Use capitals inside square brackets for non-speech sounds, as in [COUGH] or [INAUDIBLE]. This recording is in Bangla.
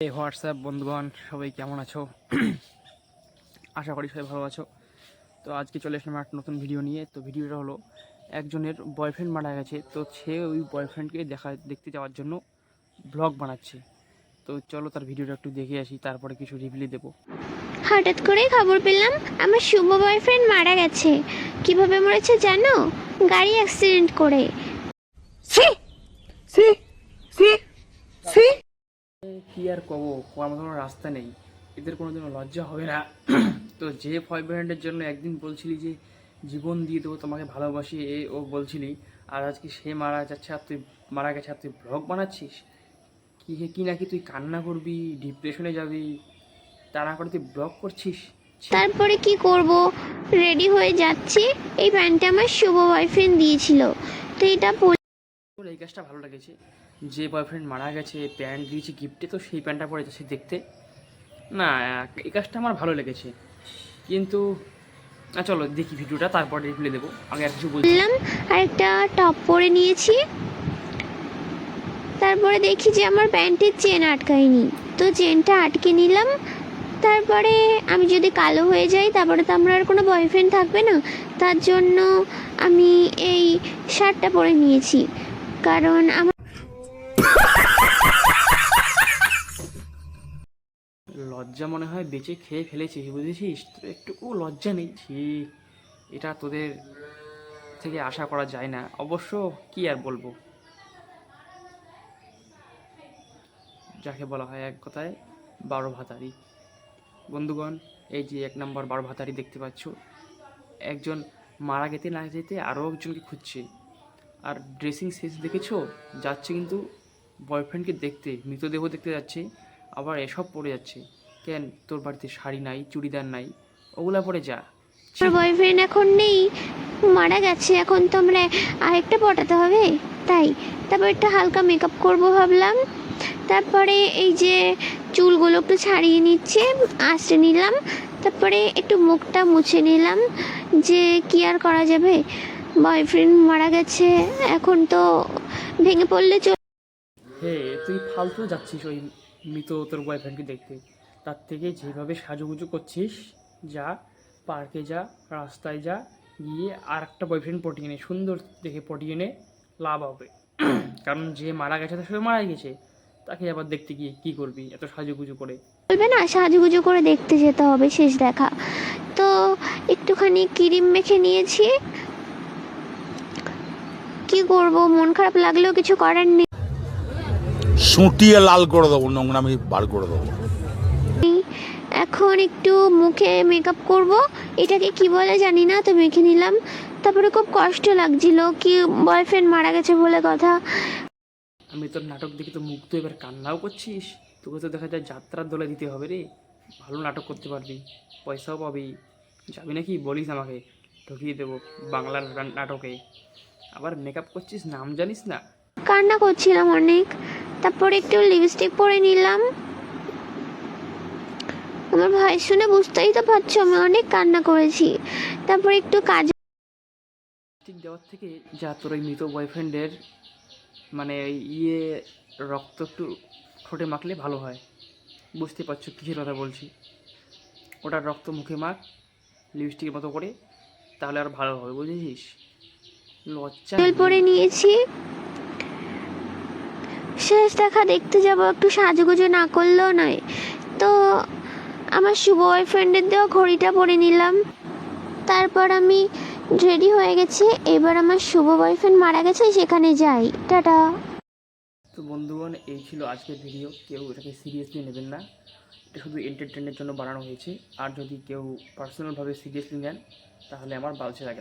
এই হোয়াটসঅ্যাপ বন্ধুগণ? সবাই কেমন আছো? আশা করি সবাই ভালো আছো। তো আজকে চলে আসলাম একটা নতুন ভিডিও নিয়ে। তো ভিডিওটা হলো একজনের বয়ফ্রেন্ড মারা গেছে। তো সে ওই বয়ফ্রেন্ডকে দেখা দেখতে যাওয়ার জন্য ব্লগ বানাচ্ছে। তো চলো তার ভিডিওটা একটু দেখে আসি তারপরে কিছু রিপ্লাই দেবো। হঠাৎ করেই খবর পেলাম আমার শুভ বয়ফ্রেন্ড মারা গেছে। কীভাবে মরেছে জানো? গাড়ি অ্যাক্সিডেন্ট করে। এ, কি আর কব মতো কোনো রাস্তা নেই। এদের কোনো দিনও লজ্জা হবে না। তো যে বয়ফ্রেন্ডের জন্য একদিন বলছিলি যে জীবন দিয়ে দেবো, তোমাকে ভালোবাসি, এ ও বলছিলি, আর আজকে সে মারা যাচ্ছে আর তুই মারা গেছে আর তুই ব্লগ বানাচ্ছিস? কি কি নাকি তুই কান্না করবি, ডিপ্রেশনে যাবি? তা না করে তুই ব্লগ করছিস? তারপরে কি করব? রেডি হয়ে যাচ্ছি। এই প্যান্টটা আমার শুভ বয়ফ্রেন্ড দিয়েছিল। তো এটা এই কাজটা ভালো লেগেছে। যে বয়ফ্রেন্ড মারা গেছে, প্যান্ট দিয়েছে গিফটে তো সেই প্যান্টটা পরে যাচ্ছে দেখতে। না, এই কাজটা আমার ভালো লেগেছে। কিন্তু না চলো দেখি ভিডিওটা, তারপরে রিপ্লাই দেবো। আগে আর কিছু বললাম আর একটা টপ পরে নিয়েছি। তারপরে দেখি যে আমার প্যান্টের চেন আটকায়নি। তো চেনটা আটকে নিলাম। তারপরে আমি যদি কালো হয়ে যাই, তারপরে তো আমার আর কোনো বয়ফ্রেন্ড থাকবে না। তার জন্য আমি এই শার্টটা পরে নিয়েছি। কারণ আমার লজ্জা মনে হয় বেঁচে খেয়ে ফেলেছিস বুঝেছিস? তোর একটুকু লজ্জা নেই। ছি, এটা তোদের থেকে আশা করা যায় না। অবশ্য কি আর বলব? যাকে বলা হয় এক কথায়, বারো ভাতারি। বন্ধুগণ, এই যে এক নম্বর বারো ভাতারি দেখতে পাচ্ছ, একজন মারা যেতে না যেতে আরও একজনকে খুঁজছে। আর ড্রেসিং সেন্স দেখেছ? যাচ্ছে কিন্তু বয়ফ্রেন্ডকে দেখতে, মৃতদেহ দেখতে যাচ্ছে, আবার এসব পরে যাচ্ছে। কেন? তোর বাড়িতে শাড়ি নাই, চুড়িদার নাই, ওগুলা পরে যা। বয়ফ্রেন্ড এখন নেই মারা গেছে, এখন তো আমরা আরেকটা পটাতে হবে, তাই। তারপর একটা হালকা মেকআপ করব ভাবলাম। তারপরে এই যে চুলগুলো একটু ছাড়িয়ে নিচ্ছে আঁচড়ে নিলাম। তারপরে একটু মুখটা মুছে নিলাম, যে কি আর করা যাবে? বয়ফ্রেন্ড মারা গেছে এখন তো ভেঙে পড়লে চল হে তুই ফালতু যাচ্ছিস ওই মৃত তোর বয়ফ্রেন্ডকে দেখতে। তার থেকে যেভাবে সাজুগুজু করছিস যা পার্কে যা রাস্তায় যা গিয়ে আর একটা বয়ফ্রেন্ড পটিয়ে নে সুন্দর দেখে পটিয়ে নে লাভ হবে। [CLEARS THROAT] কারণ যে মারা গেছে তো সে মারা গেছে। তাকে আবার দেখতে গিয়ে কী করবি এত সাজুগুজু করে? বলবে না সাজুগুজু করে দেখতে যেতে হবে শেষ দেখা। তো একটুখানি ক্রিম মেখে নিয়েছি কি করব? মন খারাপ লাগলেও কিছু করার নেই। সুটিয়ে লাল করে দেবো নোংরামি বার করে দেবো। এখন একটু মুখে মেকআপ করব। এটাকে কি বলে জানি না তো মেখে নিলাম। তারপরে খুব কষ্ট লাগছিল কি বয়ফ্রেন্ড মারা গেছে বলে কথা। আমি তোর নাটক দেখে তো মুখ তো এবার কান্নাও করছিস? তোকে তো দেখা যায় যাত্রার দলে দিতে হবে রে। ভালো নাটক করতে পারবি পয়সাও পাবি। যাবি নাকি বলিস আমাকে? ঢুকিয়ে দেবো বাংলার নাটকে। আবার মেকআপ করছিস? নাম জানিস না? কান্না করছিলাম অনেক। তারপরে একটু লিপস্টিক পরে নিলাম। আমার ভাই শুনে বুঝতেই তো পারছ আমি অনেক কান্না করেছি। তারপরে একটু কাজ ঠিক দেওয়ার থেকে যা তোর ওই মৃত বয়ফ্রেন্ডের মানে ইয়ে রক্ত একটু ঠোঁটে মাখলে ভালো হয়। বুঝতে পারছ কিসের কথা বলছি? ওটার রক্ত মুখে মাখ লিপস্টিকের মতো করে তাহলে আর ভালো হবে বুঝেছিস? লজ্জা। পরে নিয়েছি। শেষ দেখা দেখতে যাব একটু সাজুগুজু না করলেও নয়। তো আমার শুভ বয়ফ্রেন্ডের দেওয়া ঘড়িটা পরে নিলাম। তারপর আমি রেডি হয়ে গেছি। এবার আমার শুভ বয়ফ্রেন্ড মারা গেছে সেখানে যাই। টাটা। তো বন্ধুগণ এই ছিল আজকের ভিডিও। কেউ এটাকে সিরিয়াসলি নেবেন না। এটা শুধু এন্টারটেনের জন্য বানানো হয়েছে। আর যদি কেউ পার্সোনালভাবে সিরিয়াসলি নেন তাহলে আমার বালছে লাগে